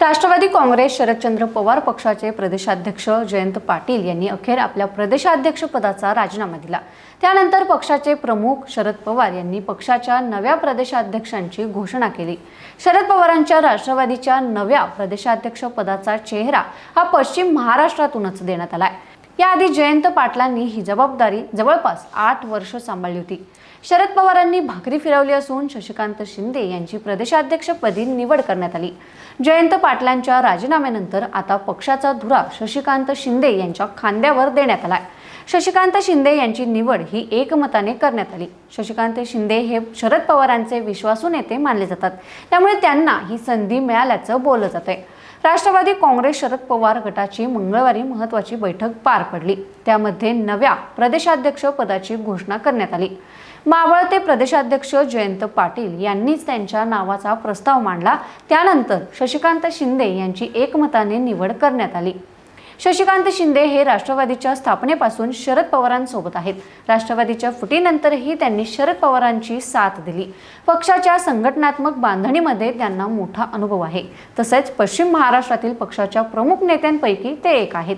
राष्ट्रवादी काँग्रेस शरदचंद्र पवार पक्षाचे प्रदेशाध्यक्ष जयंत पाटील यांनी अखेर आपल्या प्रदेशाध्यक्ष पदाचा राजीनामा दिला. त्यानंतर पक्षाचे प्रमुख शरद पवार यांनी पक्षाच्या नव्या प्रदेशाध्यक्षांची घोषणा केली. शरद पवारांच्या राष्ट्रवादीच्या नव्या प्रदेशाध्यक्ष पदाचा चेहरा हा पश्चिम महाराष्ट्रातूनच देण्यात आलाय. याआधी जयंत पाटलांनी ही जबाबदारी जवळपास आठ वर्ष सांभाळली होती. शरद पवारांनी भाकरी फिरवली असून शशिकांत शिंदे यांची प्रदेशाध्यक्षपदी निवड करण्यात आली. जयंत पाटलांच्या राजीनाम्यानंतर आता पक्षाचा धुरा शशिकांत शिंदे यांच्या खांद्यावर देण्यात आलाय. शशिकांत शिंदे यांची निवड ही एकमताने करण्यात आली. शशिकांत शिंदे हे शरद पवारांचे विश्वासू नेते मानले जातात. त्यामुळे त्यांना ही संधी मिळाल्याचं बोललं जात आहे राष्ट्रवादी काँग्रेस शरद पवार गटाची मंगळवारी महत्वाची बैठक पार पडली. त्यामध्ये नव्या प्रदेशाध्यक्ष पदाची घोषणा करण्यात आली. मावळते प्रदेशाध्यक्ष जयंत पाटील यांनीच त्यांच्या नावाचा प्रस्ताव मांडला. त्यानंतर शशिकांत शिंदे यांची एकमताने निवड करण्यात आली. शशिकांत शिंदे हे राष्ट्रवादीच्या स्थापनेपासून शरद पवारांसोबत आहेत. राष्ट्रवादीच्या फुटीनंतरही त्यांनी शरद पवारांची साथ दिली. पक्षाच्या संघटनात्मक बांधणीमध्ये त्यांना मोठा अनुभव आहे. तसेच पश्चिम महाराष्ट्रातील पक्षाच्या प्रमुख नेत्यांपैकी ते एक आहेत.